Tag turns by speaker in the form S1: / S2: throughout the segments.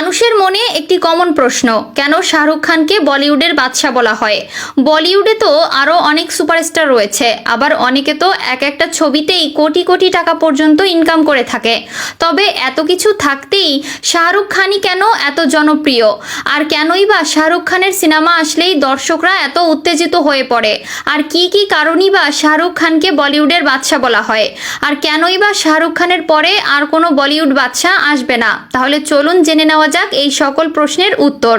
S1: মানুষের মনে একটি কমন প্রশ্ন, কেন শাহরুখ খানকে বলিউডের বাদশা বলা হয়? বলিউডে তো আরও অনেক সুপারস্টার রয়েছে, আবার অনেকে তো এক একটা ছবিতেই কোটি কোটি টাকা পর্যন্ত ইনকাম করে থাকে। তবে এত কিছু থাকতেই শাহরুখ খানই কেন এত জনপ্রিয়? আর কেনই বা শাহরুখ খানের সিনেমা আসলেই দর্শকরা এত উত্তেজিত হয়ে পড়ে? আর কি কি কারণই বা শাহরুখ খানকে বলিউডের বাদশা বলা হয়? আর কেনই বা শাহরুখ খানের পরে আর কোনো বলিউড বাদশা আসবে না? তাহলে চলুন জেনে নেওয়া যাক এই সকল প্রশ্নের উত্তর।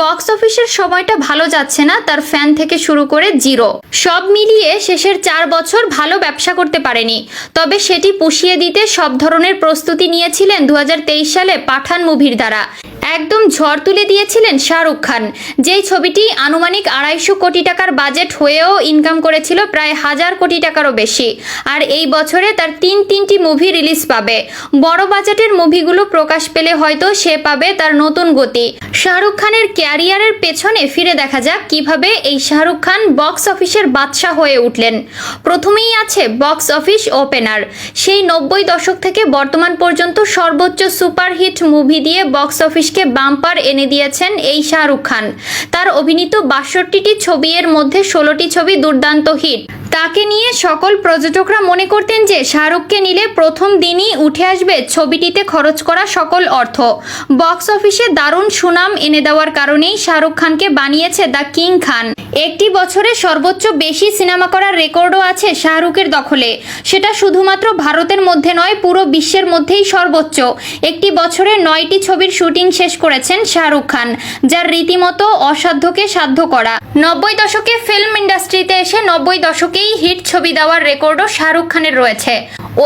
S1: বক্স অফিসের সময়টা ভালো যাচ্ছে না, তার ফ্যান থেকে শুরু করে জিরো। সব মিলিয়ে শেষের চার বছর ভালো ব্যবসা করতে পারেনি। তবে সেটি পুষিয়ে দিতে সব ধরনের প্রস্তুতি নিয়েছিলেন দু হাজার তেইশ সালে পাঠান মুভির দ্বারা। একদম ঝড় তুলে দিয়েছিলেন শাহরুখ খান। যেই ছবিটি আনুমানিক আড়াইশো কোটি টাকার বাজেট হয়েও ইনকাম করেছিল প্রায় হাজার কোটি টাকারও বেশি। আর এই বছরে তার তিন তিনটি মুভি রিলিজ পাবে। বড় বাজেটের মুভিগুলো প্রকাশ পেলে হয়তো সে পাবে তার নতুন গতি। শাহরুখ খানের ক্যারিয়ারের পেছনে ফিরে দেখা যাক কীভাবে এই শাহরুখ খান বক্স অফিসের বাদশা হয়ে উঠলেন। প্রথমেই আছে বক্স অফিস ওপেনার সেই নব্বই দশক থেকে বর্তমান পর্যন্ত সর্বোচ্চ সুপারহিট মুভি দিয়ে বক্স অফিসকে বাম্পার এনে দিয়েছেন এই শাহরুখ খান। তার অভিনীত বাষট্টিটি ছবি এর মধ্যে ষোলোটি ছবি দুর্দান্ত হিট। তাকে নিয়ে সকল পর্যটকরা মনে করতেন যে শাহরুখকে নিলে প্রথম দিনই উঠে আসবে ছবিটিতে খরচ করা সকল অর্থ। বক্স অফিসে দারুণ সুনাম এনে দেওয়ার কারণেই শাহরুখ খানকে বানিয়েছে দ্য কিং খান। একটি বছরে সর্বোচ্চ বেশি সিনেমা করার রেকর্ডও আছে শাহরুখের দখলে। সেটা শুধুমাত্র ভারতের মধ্যে নয়, পুরো বিশ্বের মধ্যেই সর্বোচ্চ। একটি বছরে নয়টি ছবির শুটিং শেষ করেছেন শাহরুখ খান যার রীতিমতো অসাধ্যকে সাধ্য করা। নব্বই দশকে ফিল্ম ইন্ডাস্ট্রিতে এসে নব্বই দশকেই হিট ছবি দেওয়ার রেকর্ডও শাহরুখ খানের রয়েছে।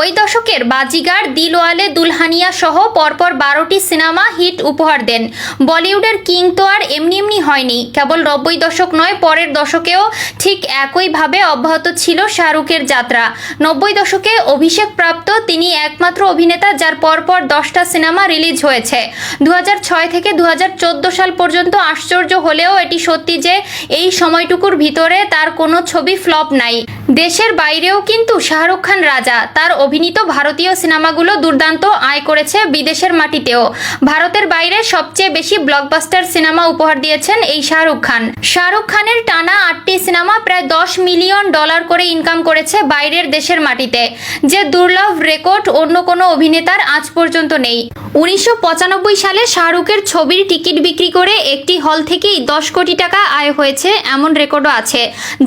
S1: ওই দশকের বাজিগার দিলওয়ালে দুলহানিয়া সহ পরপর বারোটি সিনেমা হিট উপহার দেন। বলিউডের কিং তো আর এমনি এমনি হয়নি। কেবল নব্বই দশক নয়, পরের দশকেও ঠিক একইভাবে অব্যাহত ছিল শাহরুখের যাত্রা। নব্বই দশকে অভিষেক প্রাপ্ত তিনি একমাত্র অভিনেতা, যার পরপর দশটা সিনেমা রিলিজ হয়েছে। দু হাজার থেকে দু হাজার চোদ্দ সাল পর্যন্ত আশ্চর্য হলেও এটি সত্যি যে এই সময়টুকুর ভিতরে তার কোনো ছবি ফ্লপ নাই। দেশের বাইরেও কিন্তু শাহরুখ খান রাজা। তার অভিনীত ভারতীয় সিনেমাগুলো দুর্দান্ত আয় করেছে বিদেশের মাটিতেও। ভারতের বাইরে সবচেয়ে বেশি ব্লকবাস্টার সিনেমা উপহার দিয়েছেন এই শাহরুখ খান। শাহরুখ খানের টানা আটটি সিনেমা প্রায় দশ মিলিয়ন ডলার করে ইনকাম করেছে বাইরের দেশের মাটিতে। যে দুর্লভ রেকর্ড অন্য কোনো অভিনেতার আজ পর্যন্ত নেই। উনিশশো পঁচানব্বই সালে শাহরুখের ছবির টিকিট বিক্রি করে একটি হল থেকেই দশ কোটি টাকা আয় হয়েছে এমন রেকর্ডও আছে,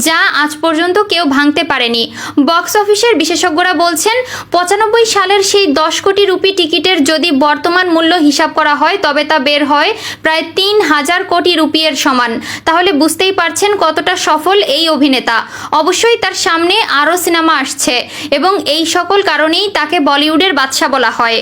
S1: যা আজ পর্যন্ত কেউ ভাঙতে পারেনি। বক্স অফিসের বিশেষজ্ঞরা বলছেন, পঁচানব্বই সালের সেই দশ কোটি রুপি টিকিটের যদি বর্তমান মূল্য হিসাব করা হয়, তবে তা বের হয় প্রায় তিন হাজার কোটি রুপিয়ের সমান। তাহলে বুঝতেই পারছেন কতটা সফল এই অভিনেতা। অবশ্যই তার সামনে আরও সিনেমা আসছে এবং এই সকল কারণেই তাকে বলিউডের বাদশা বলা হয়।